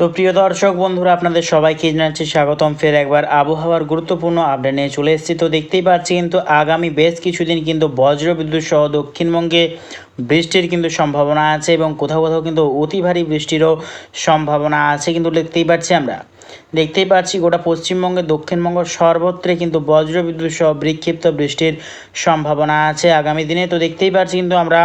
তো প্রিয় দর্শক বন্ধুরা, আপনাদের সবাইকে জানাচ্ছি স্বাগতম। ফের একবার আবহাওয়ার গুরুত্বপূর্ণ আপডেট নিয়ে চলে এসেছি। তো দেখতেই পাচ্ছি কিন্তু আগামী বেশ কিছুদিন কিন্তু বজ্রবিদ্যুৎ সহ দক্ষিণবঙ্গে বৃষ্টির কিন্তু সম্ভাবনা আছে এবং কোথাও কোথাও কিন্তু অতি ভারী বৃষ্টিরও সম্ভাবনা আছে। কিন্তু দেখতেই পাচ্ছি আমরা দেখতেই পাচ্ছি গোটা পশ্চিমবঙ্গে দক্ষিণবঙ্গ সর্বত্রে কিন্তু বজ্রবিদ্যুৎ সহ বিক্ষিপ্ত বৃষ্টির সম্ভাবনা আছে আগামী দিনে। তো দেখতেই পাচ্ছি কিন্তু আমরা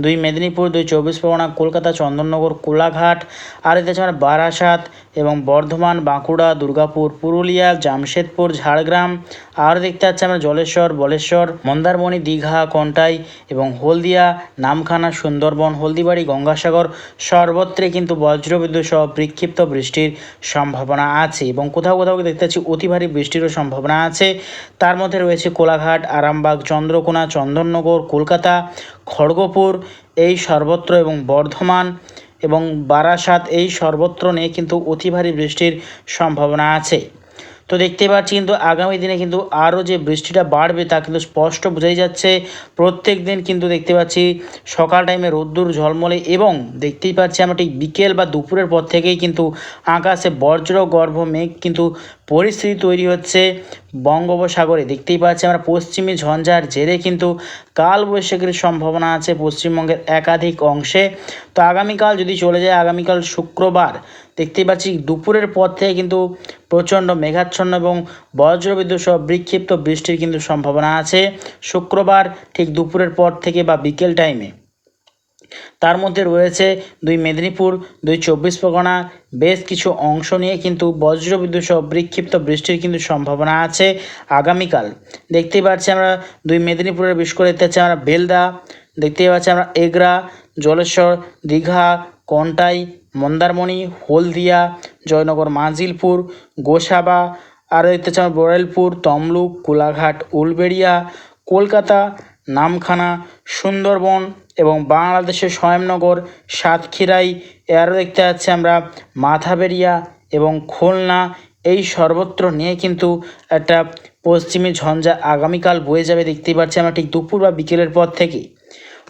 দুই মেদিনীপুর, দুই চব্বিশ পরগনা, কলকাতা, চন্দননগর, কোলাঘাট, আর এতে আমরা বারাসাত এবং বর্ধমান, বাঁকুড়া, দুর্গাপুর, পুরুলিয়া, জামশেদপুর, ঝাড়গ্রাম আর দেখতে পাচ্ছি আমরা জলেশ্বর, বলেশ্বর, মন্দারমণি, দীঘা, কন্টাই এবং হলদিয়া, নামখানা, সুন্দরবন, হলদিবাড়ি, গঙ্গাসাগর, সর্বত্রে কিন্তু বজ্রবিদ্যুৎ সহ বিক্ষিপ্ত বৃষ্টির সম্ভাবনা আছে এবং কোথাও কোথাও দেখতে পাচ্ছি অতি ভারী বৃষ্টিরও সম্ভাবনা আছে। তার মধ্যে রয়েছে কোলাঘাট, আরামবাগ, চন্দ্রকোনা, চন্দননগর, কলকাতা, খড়গপুর, এই সর্বত্র এবং বর্ধমান এবং বারাসাত এই সর্বত্র নিয়ে কিন্তু অতি ভারী বৃষ্টির সম্ভাবনা আছে। তো দেখতে পাচ্ছি কিন্তু আগামী দিনে কিন্তু আরও যে বৃষ্টিটা বাড়বে তা কিন্তু স্পষ্ট বোঝাই যাচ্ছে। প্রত্যেক দিন কিন্তু দেখতে পাচ্ছি সকাল টাইমে রোদ্দুর ঝলমলে এবং দেখতেই পাচ্ছি আমরা ঠিক বিকেল বা দুপুরের পর থেকেই কিন্তু আকাশে বজ্র, গর্ভ, মেঘ কিন্তু পরিস্থিতি তৈরি হচ্ছে বঙ্গোপসাগরে। দেখতেই পাচ্ছি আমরা পশ্চিমী ঝঞ্ঝার জেরে কিন্তু কালবৈশাখীর সম্ভাবনা আছে পশ্চিমবঙ্গের একাধিক অংশে। তো আগামীকাল যদি চলে যায়, আগামীকাল শুক্রবার দেখতেই পাচ্ছি দুপুরের পর থেকে কিন্তু প্রচণ্ড মেঘাচ্ছন্ন এবং বজ্রবিদ্যুৎ সহ বিক্ষিপ্ত বৃষ্টির কিন্তু সম্ভাবনা আছে। শুক্রবার ঠিক দুপুরের পর থেকে বা বিকেল টাইমে তার মধ্যে রয়েছে দুই মেদিনীপুর, দুই চব্বিশ পরগনা। বেশ কিছু অংশ নিয়ে কিন্তু বজ্রবিদ্যুৎ সহ বিক্ষিপ্ত বৃষ্টির কিন্তু সম্ভাবনা আছে আগামীকাল। দেখতেই পাচ্ছি আমরা দুই মেদিনীপুরের বিশেষ করে দেখতে আমরা বেলদা, দেখতেই পাচ্ছি আমরা এগরা, জলেশ্বর, দীঘা, কন্টাই, মন্দারমণি, হলদিয়া, জয়নগর, মাজিলপুর, গোসাবা, আরও দেখতে আমরা বরেলপুর, তমলুক, কোলাঘাট, উলবেড়িয়া, কলকাতা নামখানা, সুন্দরবন এবং বাংলাদেশের স্বয়ংনগর সাতক্ষীরাই আরও দেখতে পাচ্ছি আমরা মাথাবেরিয়া এবং খুলনা। এই সর্বত্র নিয়ে কিন্তু একটা পশ্চিমী ঝঞ্ঝা আগামীকাল বয়ে যাবে, দেখতেই পাচ্ছি আমরা ঠিক দুপুর বা বিকেলের পর থেকে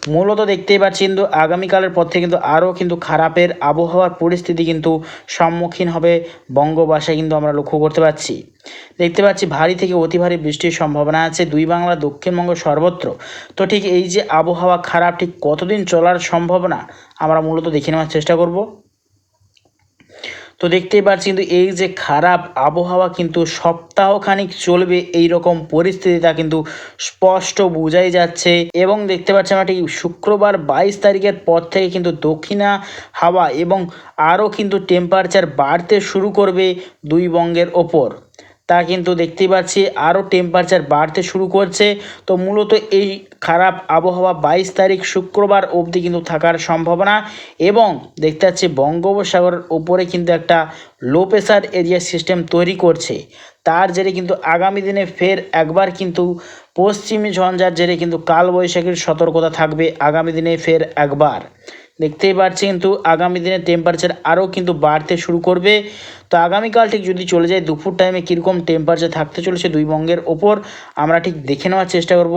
মূলত দেখতেই পাচ্ছি কিন্তু আগামীকালের পর থেকে কিন্তু আরও কিন্তু খারাপের আবহাওয়ার পরিস্থিতি কিন্তু সম্মুখীন হবে বঙ্গবাসায় কিন্তু আমরা লক্ষ্য করতে পারছি। দেখতে পাচ্ছি ভারী থেকে অতি ভারী বৃষ্টির সম্ভাবনা আছে। দুই বাংলা দক্ষিণবঙ্গ সর্বত্র। তো ঠিক এই যে আবহাওয়া খারাপ ঠিক কতদিন চলার সম্ভাবনা আমরা মূলত দেখে নেওয়ার চেষ্টা করব। তো দেখতেই পাচ্ছি কিন্তু এই যে খারাপ আবহাওয়া কিন্তু সপ্তাহখানিক চলবে এই রকম পরিস্থিতি তা কিন্তু স্পষ্ট বোঝাই যাচ্ছে। এবং দেখতে পাচ্ছি আমরা ঠিক শুক্রবার বাইশ তারিখের পর থেকে কিন্তু দক্ষিণা হাওয়া এবং আরও কিন্তু টেম্পারেচার বাড়তে শুরু করবে দুই বঙ্গের ওপর। তা কিন্তু দেখতেই পাচ্ছি আরও টেম্পারেচার বাড়তে শুরু করছে। তো মূলত এই খারাপ আবহাওয়া বাইশ তারিখ শুক্রবার অবধি কিন্তু থাকার সম্ভাবনা এবং দেখতে পাচ্ছি বঙ্গোপসাগরের ওপরে কিন্তু একটা লো প্রেশার এরিয়া সিস্টেম তৈরি করছে। তার জেরে কিন্তু আগামী দিনে ফের একবার কিন্তু পশ্চিমী ঝঞ্ঝার জেরে কিন্তু কালবৈশাখীর সতর্কতা থাকবে আগামী দিনে ফের একবার। দেখতেই পাচ্ছি কিন্তু আগামী দিনে টেম্পারেচার আরও কিন্তু বাড়তে শুরু করবে। তো আগামীকাল ঠিক যদি চলে যায়, দুপুর টাইমে কীরকম টেম্পারেচার থাকতে চলেছে দুই বঙ্গের ওপর, আমরা ঠিক দেখে নেওয়ার চেষ্টা করব।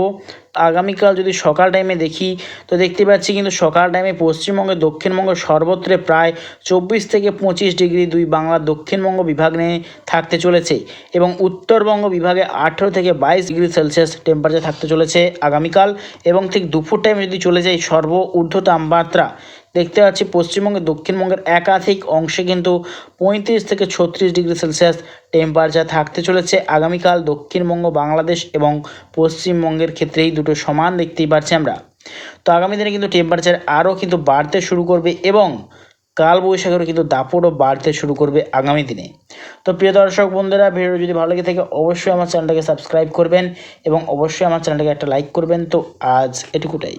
আগামীকাল যদি সকাল টাইমে দেখি, তো দেখতে পাচ্ছি কিন্তু সকাল টাইমে পশ্চিমবঙ্গে, দক্ষিণবঙ্গ সর্বত্রে প্রায় চব্বিশ থেকে পঁচিশ ডিগ্রি দুই বাংলা দক্ষিণবঙ্গ বিভাগ নিয়ে থাকতে চলেছে এবং উত্তরবঙ্গ বিভাগে আঠেরো থেকে বাইশ ডিগ্রি সেলসিয়াস টেম্পারেচার থাকতে চলেছে আগামীকাল এবং ঠিক দুপুর টাইমে যদি চলে যায় সর্ব ঊর্ধ্ব তাপমাত্রা দেখতে পাচ্ছি পশ্চিমবঙ্গের, দক্ষিণবঙ্গের একাধিক অংশে কিন্তু পঁয়ত্রিশ থেকে ছত্রিশ ডিগ্রি সেলসিয়াস টেম্পারেচার থাকতে চলেছে। আগামীকাল দক্ষিণবঙ্গ, বাংলাদেশ এবং পশ্চিমবঙ্গের ক্ষেত্রেই দুটো সমান দেখতেই পাচ্ছি আমরা। তো আগামী দিনে কিন্তু টেম্পারেচার আরও কিন্তু বাড়তে শুরু করবে এবং কালবৈশাখীরও কিন্তু দাপটও বাড়তে শুরু করবে আগামী দিনে। তো প্রিয় দর্শক বন্ধুরা ভিডিও যদি ভালো লেগে থাকে, অবশ্যই আমার চ্যানেলটাকে সাবস্ক্রাইব করবেন এবং অবশ্যই আমার চ্যানেলটাকে একটা লাইক করবেন। তো আজ এটুকুটাই।